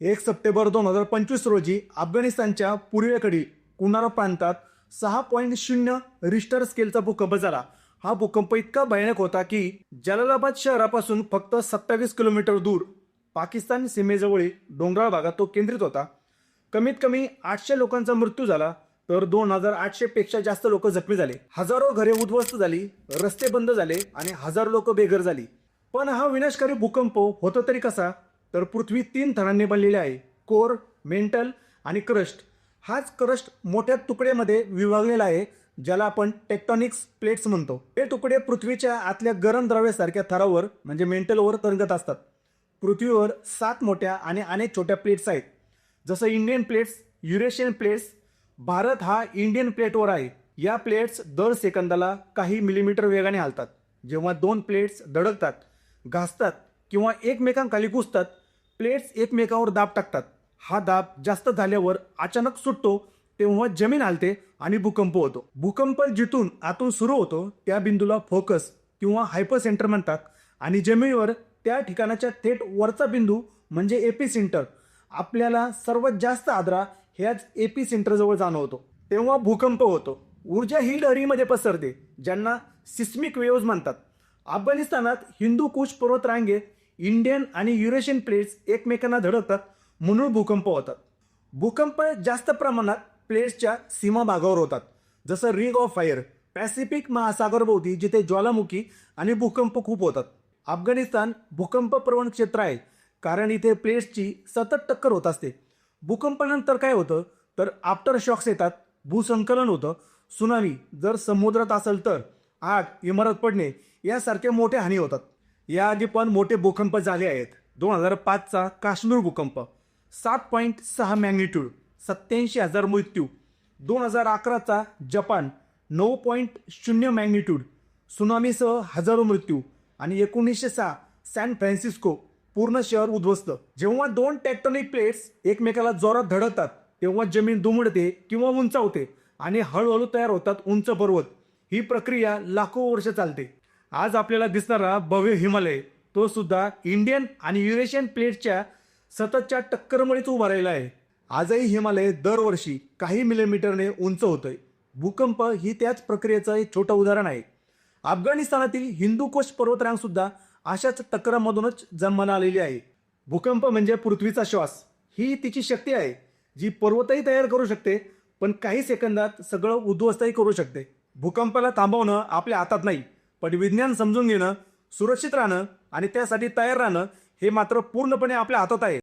एक सप्टेंबर दोन हजार पंचवीस रोजी अफगाणिस्तानच्या पूर्वेकडील कुनारा प्रांतात सहा पॉईंट शून्य रिस्टर स्केलचा भूकंप झाला. हा भूकंप इतका भयानक होता की जलालाबाद शहरापासून फक्त सत्तावीस किलोमीटर दूर पाकिस्तान सीमेजवळील डोंगराळ भागात तो केंद्रित होता. कमीत कमी आठशे लोकांचा मृत्यू झाला तर दोन हजार आठशे पेक्षा जास्त लोक जखमी झाले. हजारो घरे उद्ध्वस्त झाली रस्ते बंद झाले आणि हजारो लोक बेघर झाली. पण हा विनाशकारी भूकंप होतो तरी कसा? तर पृथ्वी तीन थरांनी बनलेली आहे. कोर मेंटल आणि क्रस्ट. हाच क्रस्ट मोठ्या तुकड्यामध्ये विभागलेला आहे ज्याला आपण टेक्टॉनिक्स प्लेट्स म्हणतो. हे तुकडे पृथ्वीच्या आतल्या गरम द्रव्यासारख्या थरावर म्हणजे मेंटलवर तरंगत असतात. पृथ्वीवर सात मोठ्या आणि अनेक छोट्या प्लेट्स आहेत. जसं Indian plates Eurasian plates Bharat हा इंडियन प्लेटवर आहे. या प्लेट्स दर सेकंदाला काही मिलीमीटर वेगाने हालतात. जेव्हा दोन प्लेट्स धडकतात घासतात किंवा एकमेकांखाली घुसतात प्लेट्स एकमेकावर दाब टाकतात. हा दाब जास्त झाल्यावर अचानक सुटतो तेव्हा जमीन हालते आणि भूकंप होतो. भूकंप जिथून आतून सुरू होतो त्या बिंदूला फोकस किंवा हायपर सेंटर म्हणतात आणि जमिनीवर त्या ठिकाणाच्या थेट वरचा बिंदू म्हणजे एपी सेंटर आपल्याला सर्वात जास्त आदरा ह्याच एपी सेंटरजवळ जाणवतो. तेव्हा भूकंप होतो. ऊर्जा ही लहरीमध्ये पसरते ज्यांना सिस्मिक वेव्ज म्हणतात. अफगाणिस्तानात हिंदू कुश पर्वतरांगे इंडियन आणि युरेशियन प्लेट्स एकमेकांना धडकतात म्हणून भूकंप होतात. भूकंप जास्त प्रमाणात प्लेट्सच्या सीमा भागावर होतात. जसं रिंग ऑफ फायर पॅसिफिक महासागरभोवती जिथे ज्वालामुखी आणि भूकंप खूप होतात. अफगाणिस्तान भूकंप प्रवण क्षेत्र आहे कारण इथे प्लेट्सची सतत टक्कर होत असते. भूकंपानंतर काय होतं? तर आफ्टर शॉक्स येतात भूसंकलन होतं. सुनामी जर समुद्रात असेल तर आग इमारत पडणे यासारख्या मोठ्या हानी होतात. याआधी पण मोठे भूकंप झाले आहेत. दोन हजार पाचचा काश्मीर भूकंप. सात पॉईंट सहा मॅग्निट्यूड. सत्याऐंशी हजार मृत्यू. दोन हजार अकराचा जपान नऊ पॉईंट शून्य मॅग्निट्यूड. सुनामीसह हजारो मृत्यू. आणि एकोणीसशे सहा सॅन फ्रान्सिस्को पूर्ण शहर उद्ध्वस्त. जेव्हा दोन टेक्टॉनिक प्लेट्स एकमेकाला जोरात धडकतात तेव्हा जमीन दुमडते किंवा उंचावते आणि हळूहळू तयार होतात उंच पर्वत. ही प्रक्रिया लाखो वर्ष चालते. आज आपल्याला दिसणारा भव्य हिमालय. तो सुद्धा इंडियन आणि युरेशियन प्लेटच्या सततच्या टक्करमुळेच उभा राहिला आहे. आजही हिमालय दरवर्षी काही मिलीमीटरने उंच होतंय. भूकंप ही त्याच प्रक्रियेचं एक छोटं उदाहरण आहे. अफगाणिस्तानातील हिंदूकोश पर्वतरांगसुद्धा अशाच टक्करामधूनच जन्माला आलेली आहे. भूकंप म्हणजे पृथ्वीचा श्वास. ही तिची शक्ती आहे जी पर्वतही तयार करू शकते पण काही सेकंदात सगळं उद्ध्वस्तही करू शकते. भूकंपाला थांबवणं आपल्या हातात नाही. पण विज्ञान समजून घेणं सुरक्षित राहणं आणि त्यासाठी तयार राहणं हे मात्र पूर्णपणे आपल्या हातात आहे.